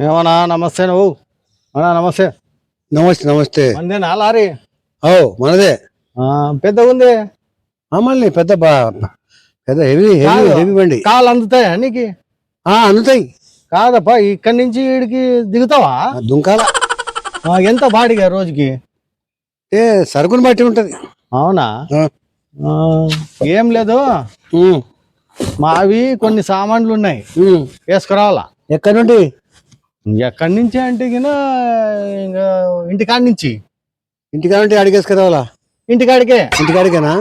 ఏమన్నా నమస్తే నువ్వు. అన్నా నమస్తే. నమస్తే నమస్తే. మందేనా లారీ? ఓ మనదే. ఆ, పెద్దగా ఉంది మళ్ళీ పెద్ద పెద్ద హెవీ హెవీ. హెవీ బండి. కాలు అందుతాయా నీకు? ఆ అందుతాయి. కాదప్పా ఇక్కడి నుంచి వీడికి దిగుతావా? దుంకాల. ఎంత బాడిగా రోజుకి? ఏ సరుకుని బట్టి ఉంటది. అవునా? ఏం లేదు. మావి కొన్ని సామాన్లు ఉన్నాయి. వేసుకురావాలా? ఎక్కడి నుండి? ఎక్కడి నుంచి అంటే గిన ఇంకా ఇంటికాడి నుంచి. ఇంటికాడంటే అడిగేసుకురావాలా ఇంటికాడికే. ఇంటికాడికేనా?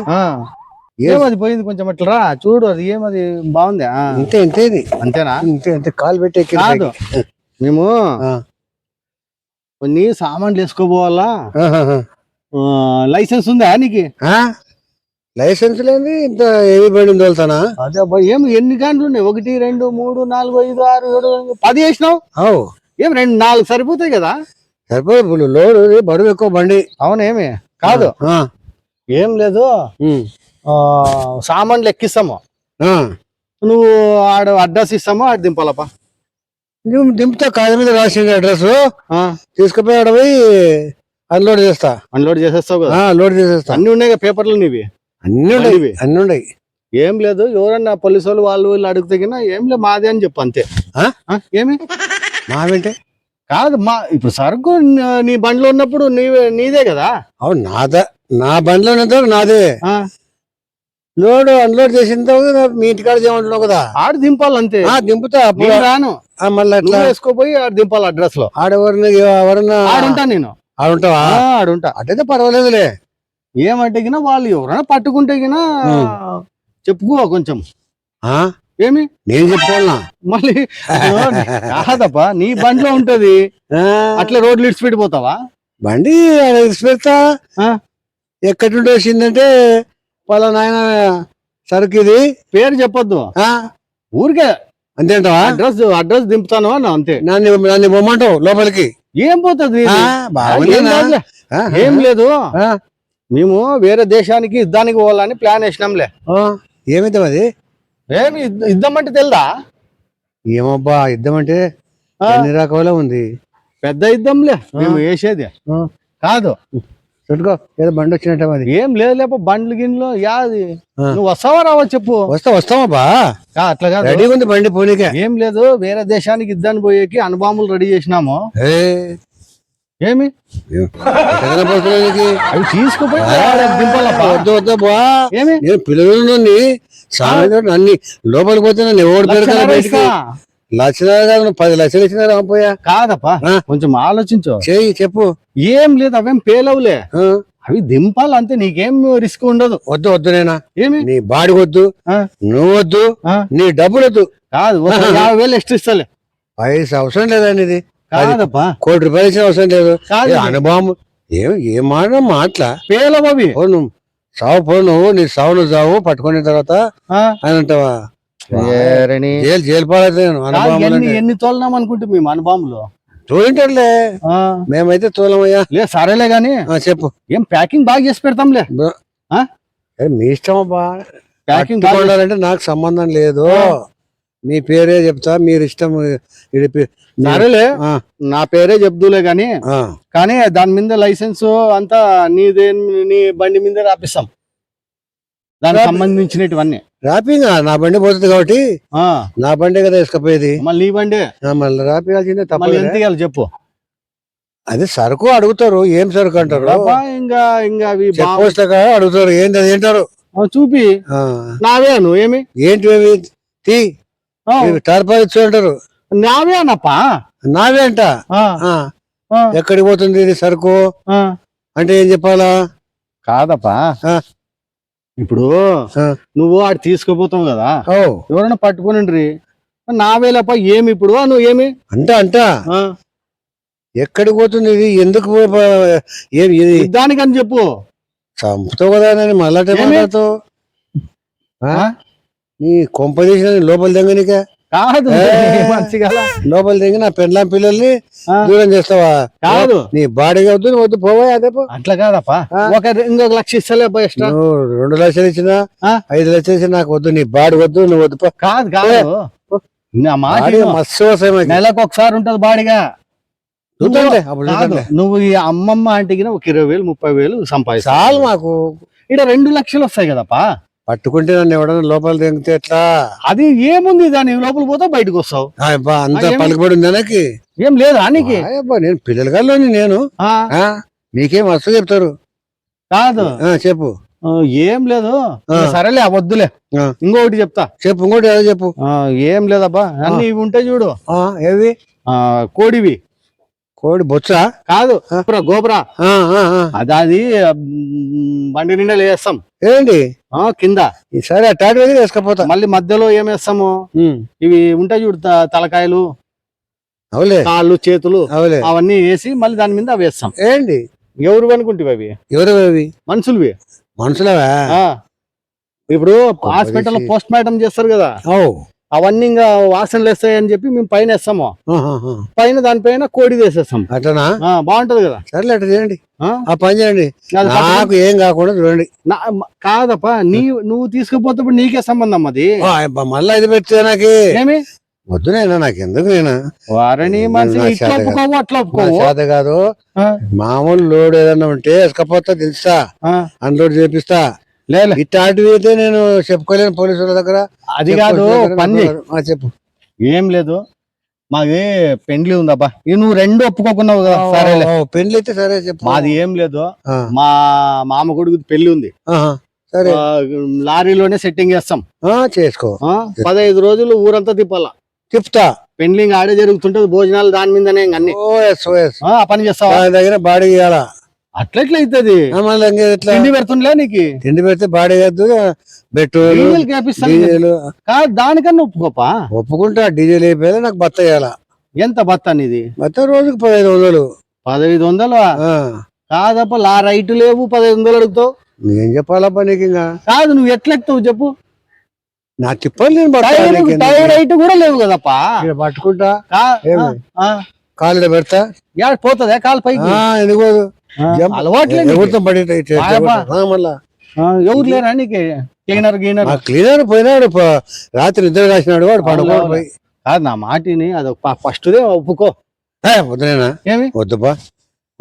ఏమది పోయింది కొంచెం అట్లా రా చూడు అది ఏమది బాగుందా? ఆ, ఇంతే ఇది. అంతేనా? ఇంతే ఇంతే కాలు పెట్టి కాదు. మేము కొన్ని సామాన్లు వేసుకోపోవాలా లైసెన్స్ ఉందా నీకు? ఆ? లైసెన్స్ లేని ఇంత హెవీ బండి తోలుతానా అదే అబ్బా ఏం ఎన్ని గంటలు ఉన్నాయి? ఒకటి రెండు మూడు నాలుగు ఐదు ఆరు ఏడు ఎనిమిది, పది వేసినావు అవు. ఏం రెండు నాలుగు సరిపోతాయి కదా? సరిపోదు లోడు ఇది బరువు ఎక్కువ బండి. అవునేమి కాదు. ఆ, ఏం లేదు. ఉమ్, ఆ, సామాన్లు ఎక్కిస్తాము. ఆ. నువ్వు ఆడ అడ్రస్ ఇస్తామో ఆడ దింపాలప్పా. నువ్వు దింపుతా కాదు మీద రాసింది అడ్రస్. ఆ, తీసుకుపోయి ఆడ పోయి అన్లోడ్ చేస్తా. అన్లోడ్ చేసేస్తావు కదా? ఆ, లోడ్ చేసేస్తా. అన్ని ఉన్నాయి కదా పేపర్లు నీవి? అన్ని ఉన్నాయి. అన్ని ఉన్నాయి ఏం లేదు ఎవరన్నా పోలీసు వాళ్ళు వాళ్ళు వీళ్ళు అడిగితే గిన ఏం లేదు మాదే అని చెప్పు అంతే ఏమి? మావేంటే? కాదు మా ఇప్పుడు సరుకు న- బండిలో ఉన్నప్పుడు నీవే నీదే కదా? అవును నాద నా బండిలో ఉన్నంత వరకు నాదే. ఆ, లోడ్ అన్లోడ్ చేసిన తర్వాత మీ ఇంటికాడ చేయమంటున్నావు కదా? ఆడ దింపాలి అంతే ఆ దింపుతా. రాను. మళ్ళీ అట్లా నువ్వు వేసుకోపోయి ఆడ దింపాలి అడ్రస్లో ఆడెవరిని ఎవరన్నా ఆడుంటా నేను. ఆడుంటావా? ఆడుంటా. అటైతే పర్వాలేదులే. ఏమంటే వాళ్ళు ఎవరైనా పట్టుకుంటే చెప్పుకో కొంచెం. ఆ? ఏమి? నేను చెప్పుకోవాలనా? మళ్ళీ కాదప్పా నీ బండిలో ఉంటది. అట్లా రోడ్లు ఇడిచి పెట్టిపోతావా బండి ఆడ ఇడిచి పెడతా ఆ. ఎక్కడి నుండి వచ్చిందంటే వాళ్ళ నాయన సరుకు ఇది పేరు చెప్పొద్దు. ఆ, ఊరికే అంతేంటవా? అడ్రస్ అడ్రస్ దింపుతాను అన్న అంతే. నన్ను నన్ను పొమ్మంటావు లోపలికి? ఏం పోతుంది? ఏం లేదు. మేము వేరే దేశానికి యుద్ధానికి పోవాలని ప్లాన్ వేసినాంలే. ఏమిద్దాం అది? ఏమి యుద్ధ- అంటే తెలుదా? ఏమబ్బా యుద్ధం అంటే ఆ, ఎన్ని రకాల ఉంది? పెద్ద యుద్ధంలే మేము వేసేది. కాదు. చుట్టుకో ఏదో బండి వచ్చినట్టు అది ఏం లేదు లేప బండ్లు గిన్నెలు యాది. నువ్వు వస్తావా రావా చెప్పు. వస్తా వస్తామబ్బా. కా, అట్లా కాదు. రెడీగా ఉంది బండి పోనీకే. ఏం లేదు వేరే దేశానికి యుద్ధానికి పోయేకి అనుబాములు రెడీ చేసినాము. ఏమి? అవి తీసుకుపోయి వద్దు వద్దు బా. ఏమి? నేను అన్ని లోపలికి పోతే నన్ను కదా లక్షన్నర బయటికి. లక్షణాలు కాదు పది లక్షలు ఇచ్చినారా పోయా కాదప్పా. కొంచెం ఆలోచించు. చెయ్యి చెప్పు. ఏం లేదు అవేం పేలవులే అవి దింపాలి అంతే నీకేం రిస్క్ ఉండదు. వద్దు వద్దు నేనా? ఏమి? నీ బాడి వద్దు నువ్వు వద్దు నీ డబ్బులు వద్దు. కాదు యాభై వేలు ఎక్స్ట్రా ఇస్తలే. పైసా అవసరం లేదండి ఇది కాదప్పా. కోటి రూపాయలు ఇచ్చిన అవసరం లేదు. అనుభవం? ఏం ఏం మాట మాట్లా. ఓ నువ్వు సావు పో నువ్వు నీ సావు నువ్వు సావు పట్టుకున్న తర్వాత ఆ, అని అంటావా? ఏరని. జైలు జైలు పాలైతే నేను కాదు, అనుభవం ఎన్ని ఎన్ని తోలినాం అనుకుంటే మేము అనుభవంలో? తోలింటారులే ఆ, మేమైతే తోలమయ్యా. లే సరేలే గాని. ఆ, చెప్పు. ఏం ప్యాకింగ్ బాగా చేసి పెడతాంలే. బ- ఆ? ఏ, మీ ఇష్టం అబ్బా ప్యాకింగ్ నాకు సంబంధం లేదు. మీ పేరే చెప్తా మీరు ఇష్టం సరేలే. నా పేరే చెప్దులే గాని. కానీ దాని మీద లైసెన్స్ అంతా నీదే నీ బండి మీద రాపిస్తాం. దానికి రాపి- సంబంధించినటువన్నీ. రాపింగా నా బండి పోతుంది కాబట్టి ఆ, నా బండి కదా వేసుకపోయేది. మళ్ళీ నీ బండి. మళ్ళీ రాపియాల్సిందే మళ్ళీ ఎంత ఇవ్వాలి చెప్పు. అది సరుకు అడుగుతారు ఏం సరుకు అంటారు? ఇంకా ఇంకా అవి అడుగుతారు ఏంటి అది ఏంటారు చూపి. నావే నువ్వేమి ఏంటి తీ. ఆ, టార్పాల్ ఇచ్చు అంటారు నావే అనప్పా నావే అంట. ఎక్కడికి పోతుంది ఇది సరుకు. అంటే ఏం చెప్పాలా? కాదప్పా. ఆ. ఇప్పుడు. నువ్వు ఆడు తీసుకుపోతావు కదా. ఓ. ఎవరైనా పట్టుకుని నావేలప్ప ఏమి ఇప్పుడు? నువ్వు ఏమి? అంట అంట. ఆ, ఎక్కడికి పోతుంది ఇది? ఎందుకు పో- పో- ఏం ఇది? యుద్ధానికని చెప్పు. చంపుతావు కదా నేను మళ్ళా నీ కొంప తీసిన లోపల దిగనిక కాదు. మంచిగా లోపల దిగి నా పెండ్లాం పిల్లల్ని. దూరం చేస్తావా? కాదు. నీ బాడీగా వద్దు నువ్వు వద్దు పోవా అదే అట్లా కాదప్పా. ఒక ఇంకొక లక్ష ఇస్తలే రెండు లక్షలు ఇచ్చినా? ఐదు లక్షలు ఇచ్చినా నాకు వద్దు నీ బాడీ వద్దు నువ్వు వద్దు కాదు కాదు. మస్తు. నెలకు ఒకసారి ఉంటది బాడిగా. నువ్వు ఈ అమ్మమ్మ ఆంటీకి ఒక ఇరవై వేలు ముప్పై వేలు సంపాదిస్తావు. చాలు మాకు. ఇక్కడ రెండు లక్షలు వస్తాయి కదపా పట్టుకుంటే నన్ను ఎవడన్నా లోపల దిగితే ఎట్లా? అది ఏముంది? దాని లోపల పోతే బయటకు వస్తావు. అబ్బా, అంత పలుకుబడి ఉంది నాకు? ఏం లేదా నీకు? అబ్బా, నేను పిల్లలగాల్లోని నేను. ఆ, ఆ, మీకేం మస్తు చెప్తారు? కాదు. ఆ, చెప్పు. ఏం లేదు. సరేలే వద్దులే. ఇంకొకటి చెప్తా. చెప్పు ఇంకోటి ఏదో చెప్పు. ఏం లేదబ్బా. అన్ని ఇవి ఉంటాయి చూడు ఏవి? ఆ కోడివి. కోడి బొచ్చ? కాదు గోపురా. అది బండి నిండా వేస్తాం ఏంటి? ఆ కింద. ఈసారి అట్టాటి దగ్గర వేసుకపోతా. మళ్ళీ మధ్యలో ఏం వేస్తాము? ఇవి ఉంటాయి చూడు తలకాయలు అవులే కాళ్ళు చేతులు అవులే అవన్నీ వేసి మళ్ళీ దాని మీద అవి వేస్తాం. ఏంటి? ఎవరు అనుకుంటే అవి? ఎవరు అవి మనుషులవి? మనుషులవా. ఇప్పుడు హాస్పిటల్ పోస్ట్ మార్టం చేస్తారు కదా. ఓ అవన్నీ ఇంకా వాసనలు వేస్తాయి అని చెప్పి మేము పైన వేస్తాము. పైన దానిపైన కోడి వేసేస్తాం. అట్లనా? బాగుంటది కదా. సర్లే అట్లా చేయండి. ఆ? పని చేయండి. నాకు ఏం కాకుండా చూడండి. కాదప్పా నీ నువ్వు తీసుకుపోతే నీకే సంబంధం అది మళ్ళా ఇది పెడితే నాకు? ఏమి? వద్దు నేను? నాకు ఎందుకు నేను వారిని చేత కాదు. మామూలు లోడ్ ఏదన్నా ఉంటే వేసుకపోతా తెలుస్తా ఆ, అన్లోడ్ చేపిస్తా. లేలే ఇట్లాంటివి అయితే నేను చెప్పుకోలేను పోలీసుల దగ్గర. అది కాదు పని చెప్పు. ఏం లేదు. మాది పెండ్లి ఉందబ్బా. నువ్వు రెండు ఒప్పుకోకున్నావు కదా సరేలే ఓ, పెళ్ళి అయితే సరే చెప్పు. మాది ఏం లేదు. మా మామ కొడుకు పెళ్ళి ఉంది. సరే. లారీలోనే సెట్టింగ్ చేస్తాం. ఆ, చేసుకో. పదహైదు రోజులు ఊరంతా తిప్పాల. చెప్తా పెండ్లి ఇంకా ఆడే జరుగుతుంటది భోజనాలు దాని మీదనే అన్ని. పని చేస్తావా? దగ్గర బాడీ ఇవ్వాలా అట్లా ఎట్లా అవుతుంది తిండి పెడుతుండలే నీకు? తిండి పెడితే బాడీ కాదు పెట్రోల్ డీజిల్ కాదు దానికన్నా ఒప్పుకోపా? ఒప్పుకుంటా డీజిల్ అయిపోయేది నాకు బత్త ఇవ్వాలా ఎంత బత్త అనేది బత్త రోజుకి పదహైదు వందలు. పదహైదు వందలు? ఆ, కాదప్ప లా రైట్ లేవు పదహైదు వందలు అడుగుతావు. నేను చెప్పాలబ్బా నీకు ఇంకా. కాదు నువ్వు ఎట్లా ఎక్కుతావు చెప్పు. నా తిప్పలు నేను రైట్ కూడా లేవు కదప్పా? పట్టుకుంటా. కా- ఏమి? ఆ, కాళ్ళు పెడతా. పోతుందా కాలు పైకి? ఎందుకు పడి మళ్ళా. ఎవరు లేరా నీకు? క్లీనర్ గీనర్? క్లీనర్ పోయినాడు రాత్రి నిద్ర కాసినాడు వాడు పడుకోడు అవును. పోయి. కాదు నా మాటిని అది ఫస్ట్ ఒప్పుకో. ఏ, వద్దునేనా ఏమి? వద్దుపా.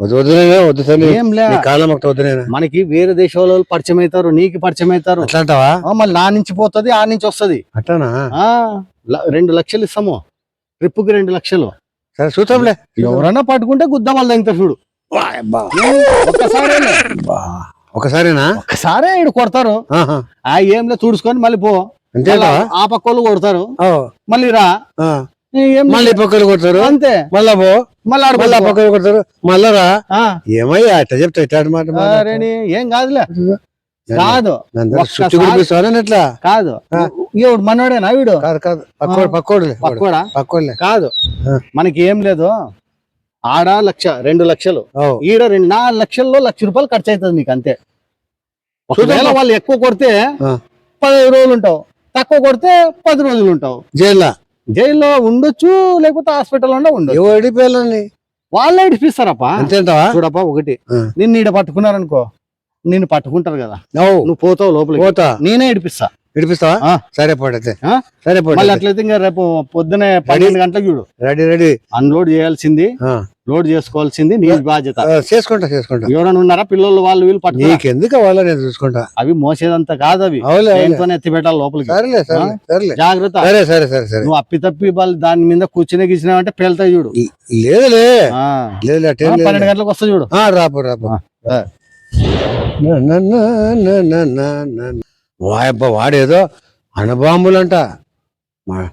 వద్దు వద్దునేనా వద్దు తల్లి. ఏం కాలం ఒకటి వద్దునేనా మనకి వేరే దేశాల వాళ్ళు పరిచయం అవుతారు నీకు పరిచయం అవుతారు మళ్ళీ నా నుంచి పోతుంది ఆ నుంచి వస్తది. అట్లానా? రెండు లక్షలు ఇస్తాము. ట్రిప్కి రెండు లక్షలు. సరే చూద్దాంలే. ఎవరన్నా పట్టుకుంటే గుద్ద వాళ్ళు చూడు. ఒక్కసారి ఒకసారేనా ఒక్కసారే ఇడు కొడతారు. ఆ ఏం లేదు తుడుచుకొని మళ్ళీ పో. అంతే? ఆ పక్క వాళ్ళు కొడతారు. మళ్ళీ రా. మళ్ళీ పక్కలు కొడతారు? అంతే. మళ్ళా పో. మళ్ళీ. పక్కలు కొడతారు? మళ్ళా రా. ఏమయ్యా అట్లా చెప్తా ఇట్లాంటి మాట ఏం కాదులే. కాదు. ఎట్లా? కాదు. మనోడేనా వీడు? కాదు కాదు. పక్కోడు పక్కోడులే పక్కోడా? పక్కోడులే. కాదు. మనకి ఏం లేదు. ఆడ లక్ష రెండు లక్షలు. ఈడ రెండు నాలుగు లక్షల్లో లక్ష రూపాయలు ఖర్చు అవుతుంది నీకు అంతే. ఒకవేళ. వాళ్ళు ఎక్కువ కొడితే ఆ. పదిహేను రోజులు ఉంటావు. తక్కువ కొడితే పది రోజులు ఉంటావు. జైల్లో? జైల్లో ఉండొచ్చు లేకపోతే హాస్పిటల్లో ఉండొచ్చు. ఎవరు అడిపోయాలని వాళ్ళే ఇడిపిస్తారప్పా. చూడప్పా ఒకటి. నిన్ను ఈడ పట్టుకున్నారనుకో నిన్ను పట్టుకుంటారు కదా. నువ్వు పోతావు లోపలికి. పోతా. నేనే ఇడిపిస్తా. విడిపిస్తావా. సరే పోడైతే. ఆ? సరే మళ్ళీ పోటీ అట్లయితే ఇంకా రేపు పొద్దునే పన్నెండు గంటలకు చూడు. రెడీ రెడీ అన్లోడ్ చేయాల్సింది. లోడ్ చేసుకోవాల్సింది నీ బాధ్యత. చేసుకుంటా చేసుకుంటా. ఎవరైనా ఉన్నారా? పిల్లలు వాళ్ళు వీళ్ళు పట్టుకున్నా నీకెందుకు అవ్వాలా నేను చూసుకుంటా. అవి మోసేదంతా కాదు అవి ఎత్తి పెట్టాలి లోపలికి. జాగ్రత్త. సరే సరే సరే సరే. నువ్వు అప్పి తప్పి వాళ్ళు దాని మీద కూర్చునే గీసినావంటే పేలుతాయి చూడు. లేదులే. అట్టేం పన్నెండు లేదు గంటలకు వస్తా చూడు. రాపు రాపు. ఆ, వాయబ్బ వాడేదో అణబాంబులంట. మా-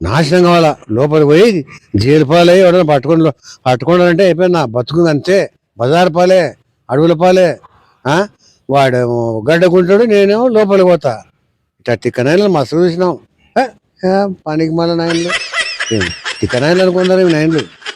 నాశనం కావాలా లోపలికి పోయి జైలు పాలై ఎవడన్నా పట్టుకొని లో- పట్టుకున్నాడంటే నా బతుకుంది అంతే. బజారు పాలే అడవుల పాలే వాడు గడ్డకుంటాడు నేనేమో లోపలికి పోతా. ఇట్లా తిక్కనాయలు మస్తు చూసినాం. పనికి మళ్ళీ నాయనలు. తిక్కనాయలు అనుకున్నారు ఇవి నాయనలు.